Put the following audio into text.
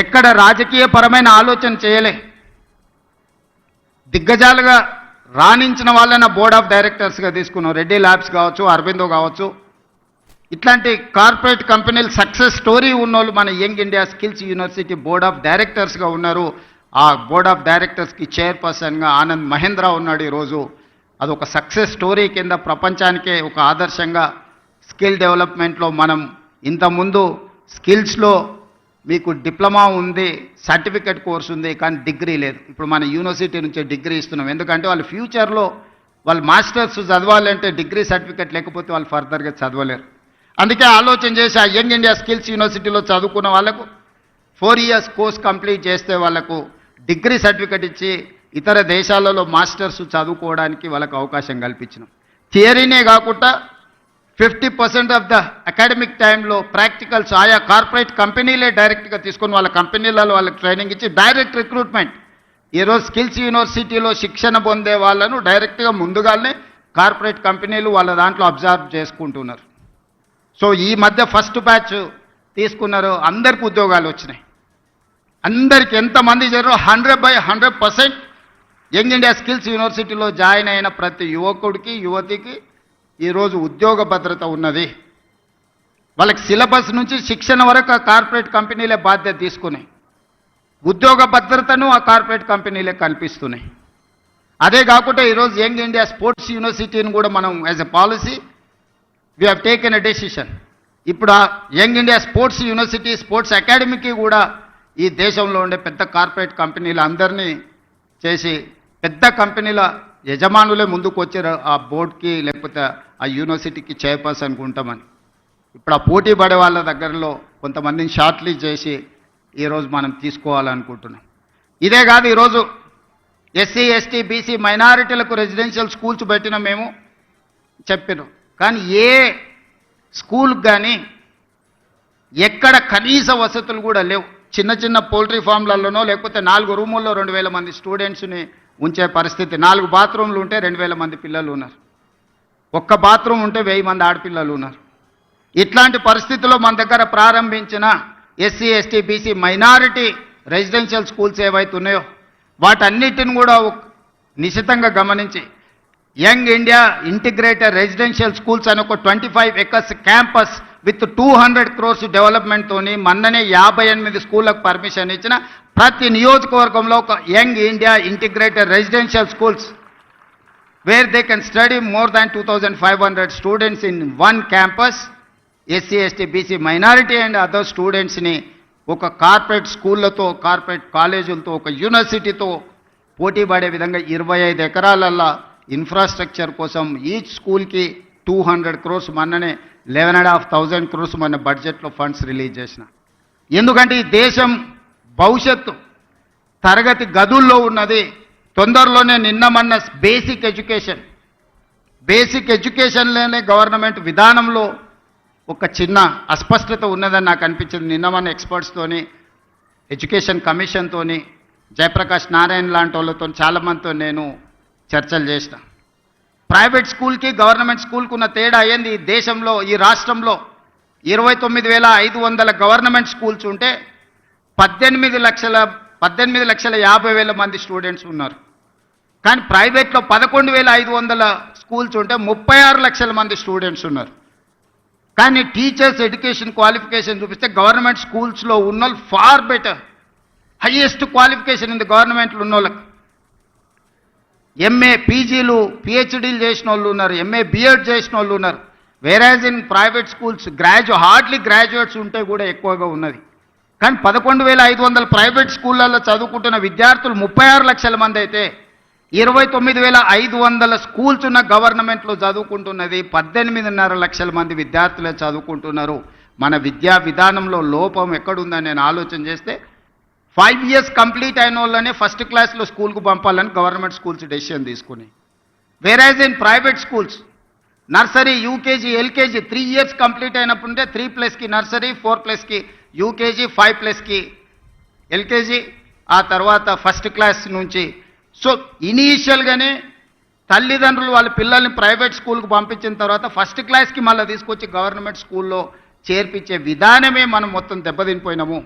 ఎక్కడ రాజకీయపరమైన ఆలోచన చేయలే. దిగ్గజాలుగా రాణించిన వాళ్ళని బోర్డ్ ఆఫ్ డైరెక్టర్స్గా తీసుకున్నాం. రెడ్డి ల్యాబ్స్ కావచ్చు అరవిందో కావచ్చు. ఇట్లాంటి కార్పొరేట్ కంపెనీలు సక్సెస్ స్టోరీ ఉన్నోళ్ళు మన young India skills university board of డైరెక్టర్స్గా ఉన్నారు. ఆ బోర్డ్ ఆఫ్ డైరెక్టర్స్కి చైర్పర్సన్గా ఆనంద్ మహేంద్ర ఉన్నాడు ఈరోజు. అదొక సక్సెస్ స్టోరీ కింద ప్రపంచానికే ఒక ఆదర్శంగా స్కిల్ డెవలప్మెంట్లో మనం ఇంతకుముందు స్కిల్స్లో మీకు డిప్లొమా ఉంది సర్టిఫికెట్ కోర్స్ ఉంది కానీ డిగ్రీ లేదు. ఇప్పుడు మన యూనివర్సిటీ నుంచి డిగ్రీ ఇస్తున్నాం. ఎందుకంటే వాళ్ళు ఫ్యూచర్లో వాళ్ళు మాస్టర్స్ చదవాలంటే డిగ్రీ సర్టిఫికెట్ లేకపోతే వాళ్ళు ఫర్దర్గా చదవలేరు. అందుకే ఆలోచన చేసి ఆ యంగ్ ఇండియా స్కిల్స్ యూనివర్సిటీలో చదువుకున్న వాళ్ళకు ఫోర్ ఇయర్స్ కోర్స్ కంప్లీట్ చేస్తే వాళ్ళకు డిగ్రీ సర్టిఫికెట్ ఇచ్చి ఇతర దేశాలలో మాస్టర్స్ చదువుకోవడానికి వాళ్ళకు అవకాశం కల్పించినాం. థియరీనే కాకుండా fifty percent of the academic టైంలో ప్రాక్టికల్స్ ఆయా కార్పొరేట్ కంపెనీలే డైరెక్ట్గా తీసుకొని వాళ్ళ కంపెనీలలో వాళ్ళకి ట్రైనింగ్ ఇచ్చి డైరెక్ట్ రిక్రూట్మెంట్. ఈరోజు స్కిల్స్ యూనివర్సిటీలో శిక్షణ పొందే వాళ్ళను డైరెక్ట్గా ముందుగానే కార్పొరేట్ కంపెనీలు వాళ్ళ దాంట్లో అబ్జర్వ్ చేసుకుంటున్నారు. సో ఈ మధ్య ఫస్ట్ బ్యాచ్ తీసుకున్నారు అందరికి ఉద్యోగాలు వచ్చినాయి. అందరికి ఎంతమంది జరో hundred by hundred percent young India skills యూనివర్సిటీలో జాయిన్ అయిన ప్రతి యువకుడికి యువతికి ఈరోజు ఉద్యోగ భద్రత ఉన్నది. వాళ్ళకి సిలబస్ నుంచి శిక్షణ వరకు ఆ కార్పొరేట్ కంపెనీలే బాధ్యత తీసుకున్నాయి. ఉద్యోగ భద్రతను ఆ కార్పొరేట్ కంపెనీలే కల్పిస్తున్నాయి. అదే కాకుండా ఈరోజు యంగ్ ఇండియా స్పోర్ట్స్ యూనివర్సిటీని కూడా మనం as a policy we have taken a decision ఇప్పుడు ఆ young India sports university sports అకాడమీకి కూడా ఈ దేశంలో ఉండే పెద్ద కార్పొరేట్ కంపెనీలు అందరినీ చేసి పెద్ద కంపెనీల యజమానులే ముందుకు వచ్చారు ఆ బోర్డుకి లేకపోతే ఆ యూనివర్సిటీకి చైర్పర్సన్కి ఉంటామని ఇప్పుడు ఆ పోటీ పడే వాళ్ళ దగ్గరలో కొంతమందిని షార్ట్లీ చేసి ఈరోజు మనం తీసుకోవాలనుకుంటున్నాం. ఇదే కాదు ఈరోజు ఎస్సీ ఎస్టీ బీసీ మైనారిటీలకు రెసిడెన్షియల్ స్కూల్స్ పెట్టిన మేము చెప్పారు కానీ ఏ స్కూల్కి కానీ ఎక్కడ కనీస వసతులు కూడా లేవు. చిన్న చిన్న పోల్ట్రీ ఫామ్లలోనో లేకపోతే నాలుగు రూముల్లో రెండు వేల మంది స్టూడెంట్స్ని ఉంచే పరిస్థితి. నాలుగు బాత్రూమ్లు ఉంటే రెండు వేల మంది పిల్లలు ఉన్నారు. ఒక్క బాత్రూమ్ ఉంటే వెయ్యి మంది ఆడపిల్లలు ఉన్నారు. ఇట్లాంటి పరిస్థితుల్లో మన దగ్గర ప్రారంభించిన SC ST BC minority residential schools ఏవైతే ఉన్నాయో వాటన్నిటిని కూడా నిశితంగా గమనించి young India integrated residential schools అని ఒక twenty five acres campus with two hundred crores డెవలప్మెంట్తోని మొన్ననే యాభై ఎనిమిది స్కూళ్ళకు పర్మిషన్ ఇచ్చిన ప్రతి నియోజకవర్గంలో ఒక young India integrated residential schools where they can study more than two thousand five hundred students in one campus SC ST BC minority and other స్టూడెంట్స్ని ఒక కార్పొరేట్ స్కూళ్ళతో కార్పొరేట్ కాలేజీలతో ఒక యూనివర్సిటీతో పోటీ పడే విధంగా ఇరవై ఐదు ఎకరాలల్లో ఇన్ఫ్రాస్ట్రక్చర్ కోసం ఈచ్ స్కూల్కి టూ హండ్రెడ్ క్రోర్స్ మొన్ననే eleven and half thousand crores మన బడ్జెట్లో ఫండ్స్ రిలీజ్ చేసిన. ఎందుకంటే ఈ దేశం భవిష్యత్తు తరగతి గదుల్లో ఉన్నది. తొందరలోనే నిన్నమన్న బేసిక్ ఎడ్యుకేషన్. బేసిక్ ఎడ్యుకేషన్లోనే గవర్నమెంట్ విధానంలో ఒక చిన్న అస్పష్టత ఉన్నదని నాకు అనిపించింది. నిన్న మన ఎక్స్పర్ట్స్తోని ఎడ్యుకేషన్ కమిషన్తోని జయప్రకాష్ నారాయణ లాంటి వాళ్ళతో చాలామందితో నేను చర్చలు చేసిన. ప్రైవేట్ స్కూల్కి గవర్నమెంట్ స్కూల్కి ఉన్న తేడా ఏంది? ఈ దేశంలో ఈ రాష్ట్రంలో ఇరవై తొమ్మిది వేల ఐదు వందల గవర్నమెంట్ స్కూల్స్ ఉంటే పద్దెనిమిది లక్షల పద్దెనిమిది లక్షల యాభై వేల మంది స్టూడెంట్స్ ఉన్నారు. కానీ ప్రైవేట్లో పదకొండు వేల ఐదు వందల స్కూల్స్ ఉంటే ముప్పై ఆరు లక్షల మంది స్టూడెంట్స్ ఉన్నారు. కానీ టీచర్స్ ఎడ్యుకేషన్ క్వాలిఫికేషన్ చూపిస్తే గవర్నమెంట్ స్కూల్స్లో ఉన్న ఫార్ బెటర్. హయ్యెస్ట్ క్వాలిఫికేషన్ ఉంది గవర్నమెంట్లో ఉన్న వాళ్ళకి ఎంఏ పీజీలు పిహెచ్డీలు చేసిన వాళ్ళు ఉన్నారు ఎంఏ బిఎడ్ చేసిన వాళ్ళు ఉన్నారు. Whereas in private schools గ్రాడ్యు hardly graduates ఉంటే కూడా ఎక్కువగా ఉన్నది. కానీ పదకొండు వేల ఐదు వందల ప్రైవేట్ స్కూళ్ళల్లో చదువుకుంటున్న విద్యార్థులు ముప్పై ఆరు లక్షల మంది అయితే ఇరవై తొమ్మిది వేల ఐదు వందల స్కూల్స్ ఉన్న గవర్నమెంట్లో చదువుకుంటున్నది పద్దెనిమిదిన్నర లక్షల మంది విద్యార్థులే చదువుకుంటున్నారు. మన విద్యా విధానంలో లోపం ఎక్కడుందని నేను ఆలోచన చేస్తే ఫైవ్ ఇయర్స్ కంప్లీట్ అయిన వాళ్ళనే ఫస్ట్ క్లాస్లో స్కూల్కు పంపాలని గవర్నమెంట్ స్కూల్స్ డెసిషన్ తీసుకుని. Whereas in private schools nursery UKG LKG three years complete అయినప్పుడే త్రీ ప్లస్కి నర్సరీ ఫోర్ ప్లస్కి యూకేజీ ఫైవ్ ప్లస్కి ఎల్కేజీ ఆ తర్వాత ఫస్ట్ క్లాస్ నుంచి. సో ఇనీషియల్గానే తల్లిదండ్రులు వాళ్ళ పిల్లల్ని ప్రైవేట్ స్కూల్కి పంపించిన తర్వాత ఫస్ట్ క్లాస్కి మళ్ళీ తీసుకొచ్చి గవర్నమెంట్ స్కూల్లో చేర్పించే విధానమే మనం మొత్తం దెబ్బతినిపోయినాము.